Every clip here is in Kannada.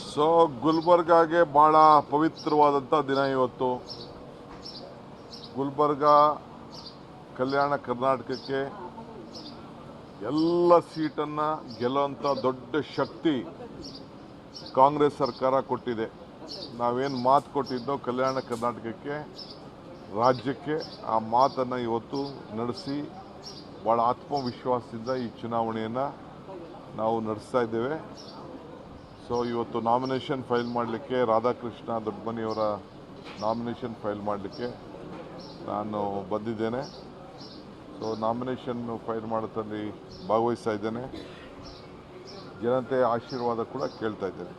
ಸೊ ಗುಲ್ಬರ್ಗಾಗೆ ಭಾಳ ಪವಿತ್ರವಾದಂಥ ದಿನ ಇವತ್ತು. ಗುಲ್ಬರ್ಗ ಕಲ್ಯಾಣ ಕರ್ನಾಟಕಕ್ಕೆ ಎಲ್ಲ ಸೀಟನ್ನು ಗೆಲ್ಲುವಂಥ ದೊಡ್ಡ ಶಕ್ತಿ ಕಾಂಗ್ರೆಸ್ ಸರ್ಕಾರ ಕೊಟ್ಟಿದೆ. ನಾವೇನು ಮಾತು ಕೊಟ್ಟಿದ್ದೋ ಕಲ್ಯಾಣ ಕರ್ನಾಟಕಕ್ಕೆ, ರಾಜ್ಯಕ್ಕೆ ಆ ಮಾತನ್ನು ಇವತ್ತು ನಡೆಸಿ ಭಾಳ ಆತ್ಮವಿಶ್ವಾಸದಿಂದ ಈ ಚುನಾವಣೆಯನ್ನು ನಾವು ನಡೆಸ್ತಾ ಇದ್ದೇವೆ. ಸೊ ಇವತ್ತು ನಾಮಿನೇಷನ್ ಫೈಲ್ ಮಾಡಲಿಕ್ಕೆ ರಾಧಾಕೃಷ್ಣ ದೊಡ್ಡಮನಿಯವರ ನಾಮಿನೇಷನ್ ಫೈಲ್ ಮಾಡಲಿಕ್ಕೆ ನಾನು ಬಂದಿದ್ದೇನೆ. ಸೊ ನಾಮಿನೇಷನ್ ಫೈಲ್ ಮಾಡೋದ್ರಲ್ಲಿ ಭಾಗವಹಿಸ್ತಾ ಇದ್ದೇನೆ. ಜನತೆ ಆಶೀರ್ವಾದ ಕೂಡ ಕೇಳ್ತಾ ಇದ್ದೇನೆ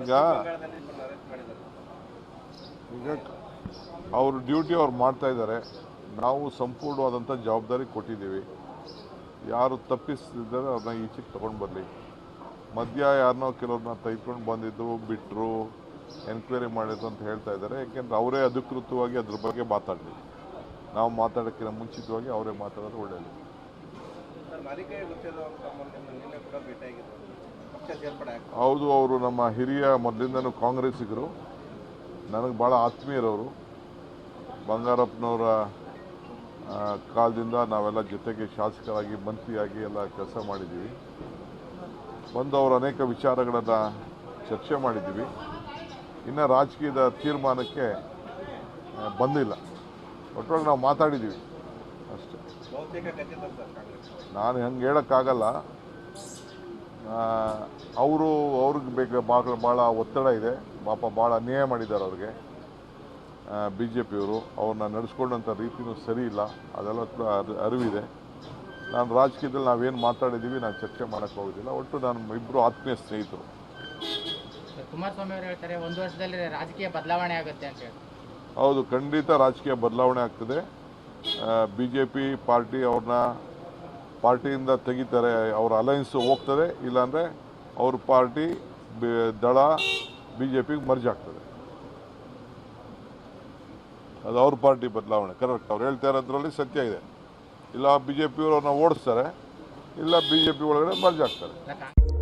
ಈಗ ಈಗ ಅವ್ರ ಡ್ಯೂಟಿ ಅವ್ರು ಮಾಡ್ತಾ ಇದ್ದಾರೆ. ನಾವು ಸಂಪೂರ್ಣವಾದಂಥ ಜವಾಬ್ದಾರಿ ಕೊಟ್ಟಿದ್ದೀವಿ. ಯಾರು ತಪ್ಪಿಸಿದ್ದಾರೆ ಅವ್ರನ್ನ ಈಚೆಗೆ ತೊಗೊಂಡು ಬರಲಿ. ಮಧ್ಯ ಯಾರನ್ನೋ ಕೆಲವ್ರನ್ನ ತೆಗೆದುಕೊಂಡು ಬಂದಿದ್ದು ಬಿಟ್ಟರು ಎನ್ಕ್ವೈರಿ ಮಾಡಿದ್ರು ಅಂತ ಹೇಳ್ತಾ ಇದ್ದಾರೆ. ಯಾಕೆಂದರೆ ಅವರೇ ಅಧಿಕೃತವಾಗಿ ಅದ್ರ ಬಗ್ಗೆ ಮಾತಾಡಲಿ. ನಾವು ಮಾತಾಡೋಕ್ಕಿಂತ ಮುಂಚಿತವಾಗಿ ಅವರೇ ಮಾತಾಡೋದು ಒಳ್ಳೆಯದು ಹೌದು ಅವರು ನಮ್ಮ ಹಿರಿಯ ಮೊದಲಿಂದನೂ ಕಾಂಗ್ರೆಸ್ಸಿಗರು. ನನಗೆ ಭಾಳ ಆತ್ಮೀಯರವರು. ಬಂಗಾರಪ್ಪನವರ ಕಾಲದಿಂದ ನಾವೆಲ್ಲ ಜೊತೆಗೆ ಶಾಸಕರಾಗಿ, ಮಂತ್ರಿಯಾಗಿ ಎಲ್ಲ ಕೆಲಸ ಮಾಡಿದ್ದೀವಿ. ಬಂದು ಅವರು ಅನೇಕ ವಿಚಾರಗಳನ್ನು ಚರ್ಚೆ ಮಾಡಿದ್ದೀವಿ. ಇನ್ನು ರಾಜಕೀಯದ ತೀರ್ಮಾನಕ್ಕೆ ಬಂದಿಲ್ಲ. ಒಟ್ಟೊಳಗೆ ನಾವು ಮಾತಾಡಿದ್ದೀವಿ. ಅಷ್ಟೇ. ನಾನು ಹಂಗೆ ಹೇಳೋಕ್ಕಾಗಲ್ಲ. ಅವರು, ಅವ್ರಿಗೆ ಬೇಕು ಭಾಳ ಭಾಳ ಒತ್ತಡ ಇದೆ. ಪಾಪ ಭಾಳ ಅನ್ಯಾಯ ಮಾಡಿದ್ದಾರೆ ಅವ್ರಿಗೆ. ಬಿ ಜೆ ಪಿಯವರು ಅವ್ರನ್ನ ನಡೆಸ್ಕೊಂಡಂಥ ರೀತಿಯೂ ಸರಿ ಇಲ್ಲ. ಅದೆಲ್ಲ ಅರಿವಿದೆ. ನಾನು ರಾಜಕೀಯದಲ್ಲಿ ನಾವೇನು ಮಾತಾಡಿದ್ದೀವಿ ನಾನು ಚರ್ಚೆ ಮಾಡೋಕ್ಕೆ ಹೋಗೋದಿಲ್ಲ. ಒಟ್ಟು ನಾನು ಇಬ್ಬರು ಆತ್ಮೀಯ ಸ್ನೇಹಿತರು. ಕುಮಾರಸ್ವಾಮಿ ಅವರು ಹೇಳ್ತಾರೆ ಒಂದು ವರ್ಷದಲ್ಲಿ ರಾಜಕೀಯ ಬದಲಾವಣೆ ಆಗುತ್ತೆ ಅಂತ ಹೇಳಿ ಹೌದು ಖಂಡಿತ ರಾಜಕೀಯ ಬದಲಾವಣೆ ಆಗ್ತದೆ. ಬಿ ಜೆ ಪಿ ಪಾರ್ಟಿ ಅವ್ರನ್ನ ಪಾರ್ಟಿಯಿಂದ ತೆಗಿತಾರೆ ಅವ್ರ ಅಲಯನ್ಸ್ ಹೋಗ್ತದೆ. ಇಲ್ಲಾಂದರೆ ಅವ್ರ ಪಾರ್ಟಿ ದಳ ಬಿ ಜೆ ಪಿಗೆ ಮರ್ಜ್ ಆಗ್ತದೆ. ಅದು ಅವ್ರ ಪಾರ್ಟಿ ಬದಲಾವಣೆ. ಕರೆಕ್ಟ್ ಅವ್ರು ಹೇಳ್ತಾ ಇರೋದ್ರಲ್ಲಿ ಸತ್ಯ ಇದೆ. ಇಲ್ಲ ಬಿ ಜೆ ಅವ್ರನ್ನ ಓಡಿಸ್ತಾರೆ ಇಲ್ಲ ಬಿ ಜೆ ಪಿ ಒಳಗಡೆ ಮರ್ಜ್ ಆಗ್ತಾರೆ. ಇಲ್ಲ, ಕಾಂಗ್ರೆಸ್